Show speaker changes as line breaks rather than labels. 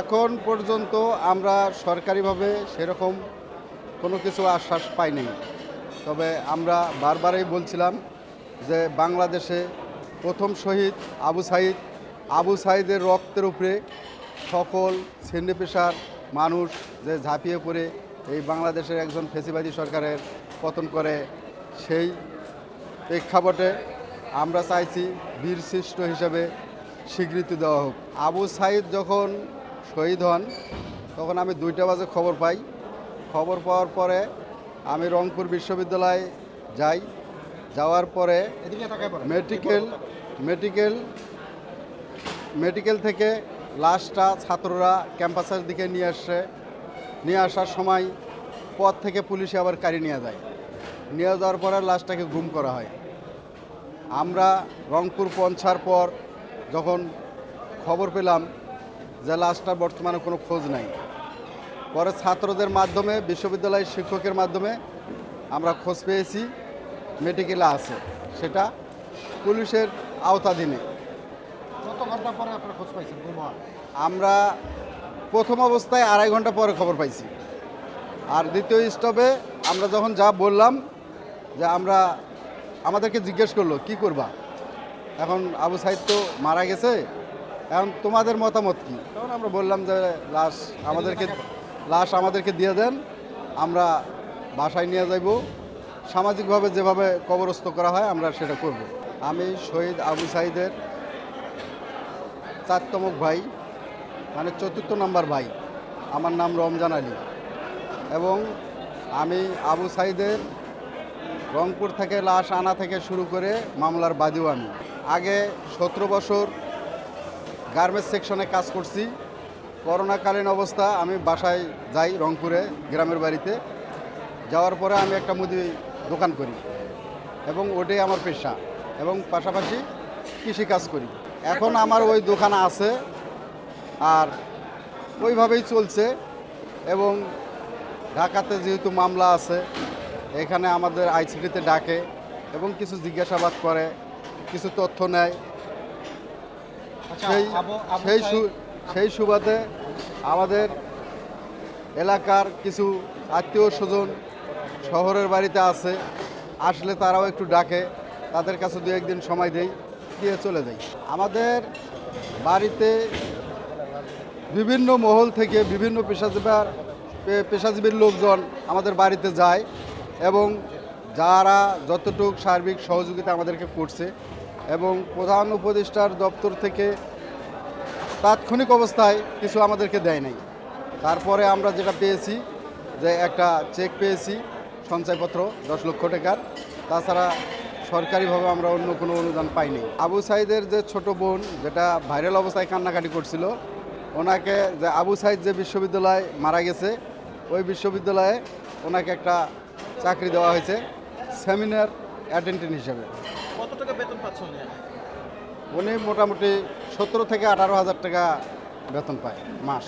এখন পর্যন্ত আমরা সরকারিভাবে সেরকম কোনো কিছু আশ্বাস পাইনি। তবে আমরা বারবারই বলছিলাম যে বাংলাদেশে প্রথম শহীদ আবু সাইদ, আবু সাইদের রক্তের উপরে সকল শ্রেণি পেশার মানুষ যে ঝাঁপিয়ে পড়ে এই বাংলাদেশের একজন ফেসিবাদী সরকারের পতন করে, সেই প্রেক্ষাপটে আমরা চাইছি বীরশ্রেষ্ঠ হিসাবে স্বীকৃতি দেওয়া হোক। আবু সাইদ যখন শহীদ হন তখন আমি দুইটা বাজে খবর পাই। খবর পাওয়ার পরে আমি রংপুর বিশ্ববিদ্যালয়ে যাই। যাওয়ার পরে মেডিকেল মেডিকেল মেডিকেল থেকে লাশটা ছাত্ররা ক্যাম্পাসের দিকে নিয়ে আসে। নিয়ে আসার সময় পথ থেকে পুলিশে আবার গাড়ি নিয়ে যায়। নিয়ে যাওয়ার পরে লাশটাকে গুম করা হয়। আমরা রংপুর পৌঁছার পর যখন খবর পেলাম যে লাশটার বর্তমানে কোনো খোঁজ নাই। পরে ছাত্রদের মাধ্যমে বিশ্ববিদ্যালয়ের শিক্ষকের মাধ্যমে আমরা খোঁজ পেয়েছি মেডিকেলে আছে। সেটা পুলিশের আওতাধীনে।
কত ঘণ্টা পরে আপনারা খোঁজ পাইছেন
আমরা প্রথম অবস্থায় আড়াই ঘণ্টা পরে খবর পাইছি। আর দ্বিতীয় স্টপে আমরা যখন যা বললাম যে আমরা আমাদেরকে জিজ্ঞেস করল কি করবা? এখন আবু সাহিদ তো মারা গেছে। এখন তোমাদের মতামত কি? তখন আমরা বললাম যে, লাশ আমাদেরকে লাশ আমাদেরকে দিয়ে দেন, আমরা বাসায় নিয়ে যাইব। সামাজিকভাবে যেভাবে কবরস্থ করা হয়, আমরা সেটা করব। আমি শহীদ আবু সাইদের চারতমক ভাই মানে চতুর্থ নাম্বার ভাই। আমার নাম রমজান আলী। এবং আমি আবু সাইদের রংপুর থেকে লাশ আনা থেকে শুরু করে মামলার বাদীও আমি। আগে সতেরো বছর গার্মেন্টস সেকশনে কাজ করছি। করোনাকালীন অবস্থা, আমি বাসায় যাই রংপুরে, গ্রামের বাড়িতে। যাওয়ার পরে আমি একটা মুদি দোকান করি এবং ওটাই আমার পেশা এবং পাশাপাশি কৃষি কাজ করি। এখন আমার ওই দোকান আছে আর ওইভাবেই চলছে এবং ঢাকাতে যেহেতু মামলা আছে, এখানে আমাদের আইসিটিতে ডাকে এবং কিছু জিজ্ঞাসাবাদ করে, কিছু তথ্য নেয়। সেই
আবু
সেই সু- সেই সুবাদে আমাদের এলাকার কিছু আত্মীয় স্বজন শহরের বাড়িতে আছে। আসলে তারাও একটু ডাকে তাদের কাছে দু একদিন সময় দেই দিয়ে চলে যাই। আমাদের বাড়িতে বিভিন্ন মহল থেকে বিভিন্ন পেশাজীবার পেশাজীবীর লোকজন আমাদের বাড়িতে যায় এবং যারা যতটুক সার্বিক সহযোগিতা আমাদেরকে করছে এবং প্রধান উপদেষ্টার দপ্তর থেকে তাৎক্ষণিক অবস্থায় কিছু আমাদেরকে দেয় নাই। তারপরে আমরা যেটা পেয়েছি যে একটা চেক পেয়েছি, সঞ্চয়পত্র দশ লক্ষ টাকার। তাছাড়া সরকারিভাবে আমরা অন্য কোনো অনুদান পাইনি। আবু সাইদের যে ছোট বোন, যেটা ভাইরাল অবস্থায় কান্নাকাটি করছিল, ওনাকে যে আবু সাইদ যে বিশ্ববিদ্যালয় মারা গেছে, ওই বিশ্ববিদ্যালয়ে ওনাকে একটা চাকরি দেওয়া হয়েছে, সেমিনার অ্যাটেন্ডেন্ট হিসেবে।
কত টাকা বেতন পাচ্ছেন উনি?
উনি মোটামুটি সতেরো থেকে আঠারো হাজার টাকা বেতন পায় মাস